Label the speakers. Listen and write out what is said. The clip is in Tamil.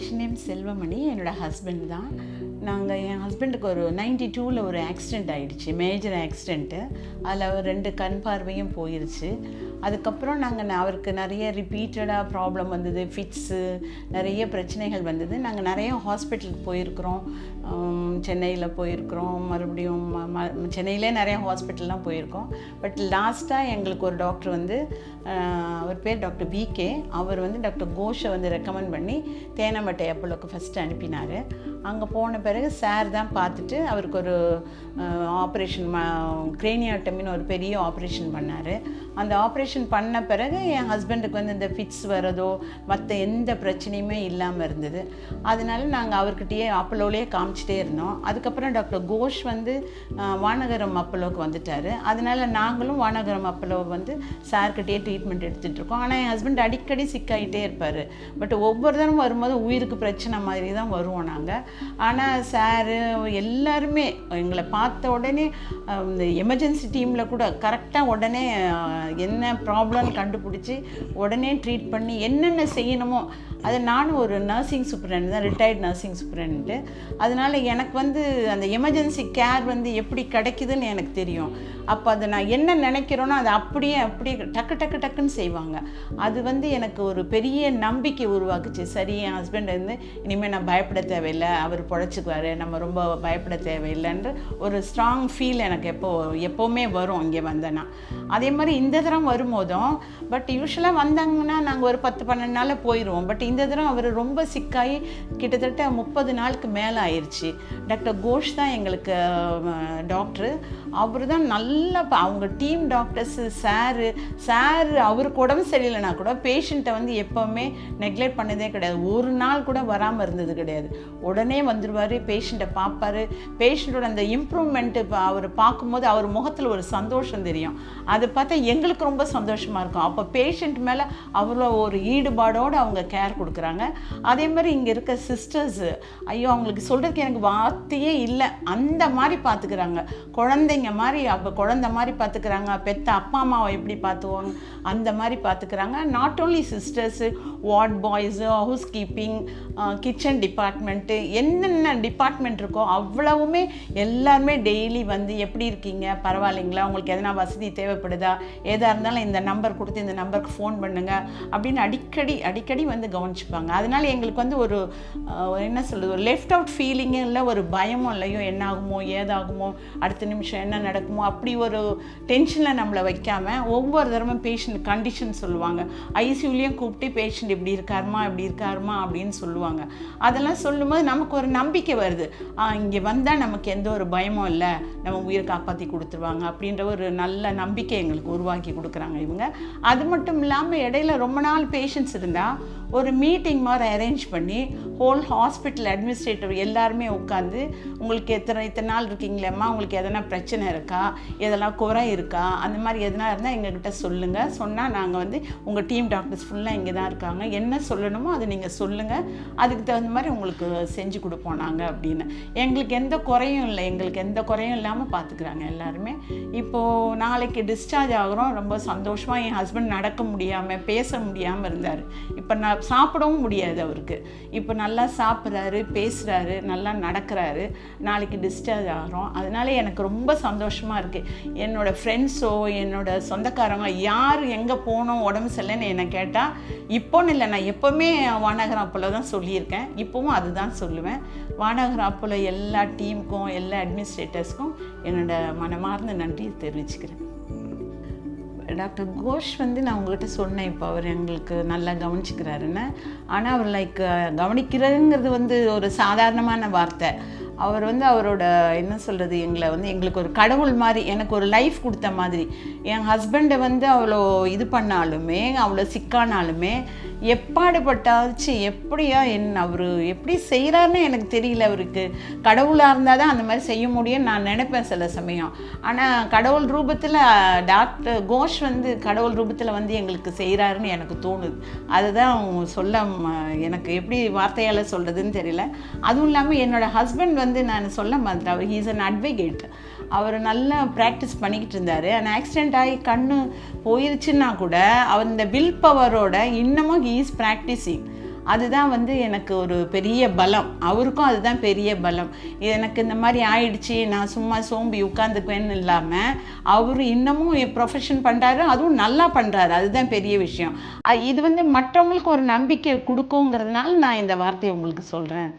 Speaker 1: பேஷண்ட் நேம் செல்வமணி என்னோட ஹஸ்பண்ட் தான். நாங்கள் என் ஹஸ்பண்டுக்கு ஒரு நைன்டி டூவில் ஒரு ஆக்சிடெண்ட் ஆகிடுச்சு மேஜர் ஆக்சிடெண்ட்டு அதில் ரெண்டு கண் பார்வையும் போயிருச்சு. அதுக்கப்புறம் நாங்கள் அவருக்கு நிறைய ரிப்பீட்டடாக ப்ராப்ளம் வந்தது. ஃபிட்ஸு நிறைய பிரச்சனைகள் வந்தது. நாங்கள் நிறைய ஹாஸ்பிட்டலுக்கு போயிருக்கிறோம். சென்னையில் போயிருக்கிறோம். மறுபடியும் ம- ம- சென்னையிலே நிறைய ஹாஸ்பிட்டல்லாம் போயிருக்கோம். பட் லாஸ்ட்டாக எங்களுக்கு ஒரு டாக்டர் வந்து அவர் பேர் டாக்டர் பிகே அவர் வந்து டாக்டர் கோஷை வந்து ரெக்கமெண்ட் பண்ணி தேனமட்டை அப்போலோக்கு ஃபஸ்ட்டு அனுப்பினார். அங்கே போன பிறகு சார் தான் பார்த்துட்டு அவருக்கு ஒரு ஆப்ரேஷன் கிரேனியாட்டமின்னு ஒரு பெரிய ஆப்ரேஷன் பண்ணார். அந்த ஆப்ரேஷன் பண்ண பிறகு என் ஹஸ்பண்டுக்கு வந்து இந்த ஃபிட்ஸ் வரதோ மற்ற எந்த பிரச்சனையுமே இல்லாமல் இருந்தது. அதனால நாங்கள் அவர்கிட்டயே அப்போலோலேயே காமிச்சிட்டே இருந்தோம். அதுக்கப்புறம் டாக்டர் கோஷ் வந்து வானகரம் அப்போலோக்கு வந்துட்டார். அதனால நாங்களும் வானகரம் அப்பலோ வந்து சார்கிட்டயே ட்ரீட்மெண்ட் எடுத்துகிட்டு இருக்கோம். ஆனால் என் ஹஸ்பண்ட் அடிக்கடி சிக்காயிட்டே இருப்பார். பட் ஒவ்வொரு தரம் வரும்போது உயிருக்கு பிரச்சனை மாதிரி தான் வருவோம் நாங்கள் ஆனால் சாரு எல்லாருமே எங்களை பார்த்த உடனே இந்த எமர்ஜென்சி டீமில் கூட கரெக்டாக உடனே என்ன ப்ராப்ளம்னு கண்டுபிடிச்சி உடனே ட்ரீட் பண்ணி என்னென்ன செய்யணுமோ அது நானும் ஒரு நர்சிங் சூப்பரண்ட் தான் ரிட்டையர்ட் நர்சிங் சூப்பரண்ட்டு அதனால் எனக்கு வந்து அந்த எமர்ஜென்சி கேர் வந்து எப்படி கிடைக்குதுன்னு எனக்கு தெரியும். அப்போ அதை நான் என்ன நினைக்கிறேனோ அதை அப்படியே அப்படியே டக்கு டக்கு டக்குன்னு செய்வாங்க. அது வந்து எனக்கு ஒரு பெரிய நம்பிக்கை உருவாக்குச்சு. சரி என் ஹஸ்பண்ட் வந்து இனிமேல் நான் பயப்பட தேவையில்லை அவர் பேசுவார் நம்ம ரொம்ப பயப்பட தேவையில்லைன்ற ஒரு ஸ்ட்ராங் ஃபீல் எனக்கு எப்போ எப்போவுமே வரும் இங்கே வந்தேன்னா. அதே மாதிரி இந்த தரம் வரும்போதும் பட் யூஸ்வலாக வந்தாங்கன்னா நாங்கள் ஒரு பத்து பன்னெண்டு நாளில் போயிடுவோம் பட் இந்த தரம் அவர் ரொம்ப சிக்காகி கிட்டத்தட்ட முப்பது நாளுக்கு மேலே ஆயிடுச்சு டாக்டர் கோஷ் தான் எங்களுக்கு டாக்டர் அவர் தான் நல்லா அவங்க டீம் டாக்டர்ஸு சாரு சார் அவருக்கு உடம்பு சரியில்லைனா கூட பேஷண்ட்டை வந்து எப்போவுமே நெக்லெக்ட் பண்ணதே கிடையாது. ஒரு நாள் கூட வராமல் இருந்தது கிடையாது. உடனே வந்துடுவார் பேஷண்ட்டை பார்ப்பாரு. பேஷண்ட்டோட அந்த இம்ப்ரூவ்மெண்ட்டு அவர் பார்க்கும்போது அவர் முகத்தில் ஒரு சந்தோஷம் தெரியும். அதை பார்த்தா எங்களுக்கு ரொம்ப சந்தோஷமாக இருக்கும். அப்போ பேஷண்ட் மேலே அவ்வளோ ஒரு ஈடுபாடோடு அவங்க கேர் கொடுக்குறாங்க. அதே மாதிரி இங்கே இருக்க சிஸ்டர்ஸு ஐயோ அவங்களுக்கு சொல்கிறதுக்கு எனக்கு வார்த்தையே இல்லை. அந்த மாதிரி பார்த்துக்கிறாங்க. குழந்தைங்க மாதிரி அப்போ குழந்தை மாதிரி பார்த்துக்கிறாங்க. பெத்த அப்பா அம்மாவை எப்படி பார்த்துவாங்க அந்த மாதிரி பார்த்துக்கிறாங்க. Not only sisters ward boys housekeeping kitchen department என்னென்ன டிபார்ட்மெண்ட் இருக்கோ அவ்வளவுமே எல்லாருமே டெய்லி வந்து எப்படி இருக்கீங்க? பரவாயில்லைங்களா? உங்களுக்கு எதனா வசதி தேவைப்படுதா? எதாக இருந்தாலும் இந்த நம்பர் கொடுத்து இந்த நம்பருக்கு ஃபோன் பண்ணுங்க. அப்படின்னு அடிக்கடி அடிக்கடி வந்து கவனிச்சுப்பாங்க. அதனால எங்களுக்கு வந்து ஒரு என்ன சொல்கிறது ஒரு லெஃப்ட் அவுட் ஃபீலிங்கும் இல்லை ஒரு பயமும் இல்லையோ என்ன ஆகுமோ ஏதாகுமோ அடுத்த நிமிஷம் என்ன நடக்குமோ அப்படி ஒரு டென்ஷனில் நம்மளை வைக்காமல் ஒவ்வொரு தடவை பேஷண்ட் கண்டிஷன் சொல்லுவாங்க. ஐசியூலேயும் கூப்பிட்டு பேஷண்ட் இப்படி இருக்காருமா இப்படி இருக்காருமா அப்படின்னு சொல்லுவாங்க. அதெல்லாம் சொல்லும்போது நமக்கு ஒரு நம்பிக்கை வருது. இங்கே வந்தால் நமக்கு எந்த ஒரு பயமும் இல்லை. நம்ம உயிரை காப்பாற்றி கொடுத்துருவாங்க அப்படின்ற ஒரு நல்ல நம்பிக்கை எங்களுக்கு உருவாக்கி கொடுக்குறாங்க இவங்க. அது மட்டும் இல்லாமல் இடையில ரொம்ப நாள் பேஷண்ட்ஸ் இருந்தால் ஒரு மீட்டிங் மாதிரி அரேஞ்ச் பண்ணி ஹோல் ஹாஸ்பிட்டல் அட்மினிஸ்ட்ரேட்டர் எல்லாருமே உட்காந்து உங்களுக்கு எத்தனை இத்தனை நாள் இருக்கீங்களேம்மா? உங்களுக்கு எதனா பிரச்சனை இருக்கா? எதெல்லாம் குறை இருக்கா? அந்த மாதிரி எதனா இருந்தால் எங்ககிட்ட சொல்லுங்கள் சொன்னால் நாங்கள் வந்து உங்கள் டீம் டாக்டர்ஸ் ஃபுல்லாக இங்கே தான் இருக்காங்க. என்ன சொல்லணுமோ அதை நீங்கள் சொல்லுங்கள் அதுக்கு தகுந்த மாதிரி உங்களுக்கு செஞ்சு கொடுப்போம் நாங்கள் அப்படின்னு. எங்களுக்கு எந்த குறையும் இல்லை. எங்களுக்கு எந்த குறையும் இல்லாமல் பார்த்துக்குறாங்க எல்லாருமே. இப்போது நாளைக்கு டிஸ்சார்ஜ் ஆகுறோம். ரொம்ப சந்தோஷமாக என் ஹஸ்பண்ட் நடக்க முடியாமல் பேச முடியாமல் இருந்தார். இப்போ நான் சாப்பிடவும் முடியாது அவருக்கு. இப்போ நல்லா சாப்பிட்றாரு பேசுகிறாரு நல்லா நடக்கிறாரு. நாளைக்கு டிஸ்சார்ஜ் ஆகிறோம். அதனால எனக்கு ரொம்ப சந்தோஷமாக இருக்குது என்னோடய ஃப்ரெண்ட்ஸோ என்னோட சொந்தக்காரங்க யார் எங்கே போகணும் உடம்பு சரியில்லைன்னு என்னை கேட்டால் இப்போன்னு இல்லை. நான் எப்போவுமே வானகரம் அப்போல தான் சொல்லியிருக்கேன். இப்போவும் அதுதான் சொல்லுவேன். மாநகர அப்போல எல்லா டீமுக்கும் எல்லா அட்மினிஸ்ட்ரேட்டர்ஸ்க்கும் என்னோட மனமார்ந்த நன்றியை தெரிவிச்சுக்கிறேன். டாக்டர் கோஷ் வந்து நான் உங்கள்கிட்ட சொன்னேன் இப்போ அவர் எங்களுக்கு நல்லா கவனிச்சுக்கிறாருன்னு. ஆனால் அவர் லைக் கவனிக்கிறதுங்கிறது வந்து ஒரு சாதாரணமான வார்த்தை. அவர் வந்து அவரோட என்ன சொல்கிறது எங்களை வந்து எங்களுக்கு ஒரு கடவுள் மாதிரி எனக்கு ஒரு லைஃப் கொடுத்த மாதிரி. என் ஹஸ்பண்டை வந்து அவ்வளோ இது பண்ணாலுமே அவ்வளோ சிக்கானாலுமே எப்பாடுபட்டாச்சு எப்படியா என் அவர் எப்படி செய்கிறாருன்னு எனக்கு தெரியல அவருக்கு. கடவுளாக இருந்தால் தான் அந்த மாதிரி செய்ய முடியும்னு நான் நினைப்பேன் சில சமயம். ஆனால் கடவுள் ரூபத்தில் டாக்டர் கோஷ் வந்து கடவுள் ரூபத்தில் வந்து எங்களுக்கு செய்கிறாருன்னு எனக்கு தோணுது. அதுதான் சொல்ல எனக்கு எப்படி வார்த்தையால் சொல்கிறதுன்னு தெரியல. அதுவும் இல்லாமல் என்னோடய ஹஸ்பண்ட் வந்து நான் சொல்ல மாட்டேன் அவர் ஹீஸ் அன் அட்வொகேட் அவர் நல்லா ப்ராக்டிஸ் பண்ணிக்கிட்டு இருந்தார். அந்த ஆக்சிடென்ட் ஆகி கண்ணு போயிருச்சுன்னா கூட அவர் இந்த வில் பவரோட இன்னமும் ஹீ இஸ் ப்ராக்டிஸிங் அதுதான் வந்து எனக்கு ஒரு பெரிய பலம். அவருக்கும் அதுதான் பெரிய பலம். எனக்கு இந்த மாதிரி ஆயிடுச்சு நான் சும்மா சோம்பி உட்காந்துக்குவேன்னு இல்லாமல் அவர் இன்னமும் ப்ரொஃபஷன் பண்ணுறாரு அதுவும் நல்லா பண்ணுறாரு அதுதான் பெரிய விஷயம். இது வந்து மற்றவங்களுக்கு ஒரு நம்பிக்கை கொடுக்குங்கிறதுனால நான் இந்த வார்த்தையை உங்களுக்கு சொல்கிறேன்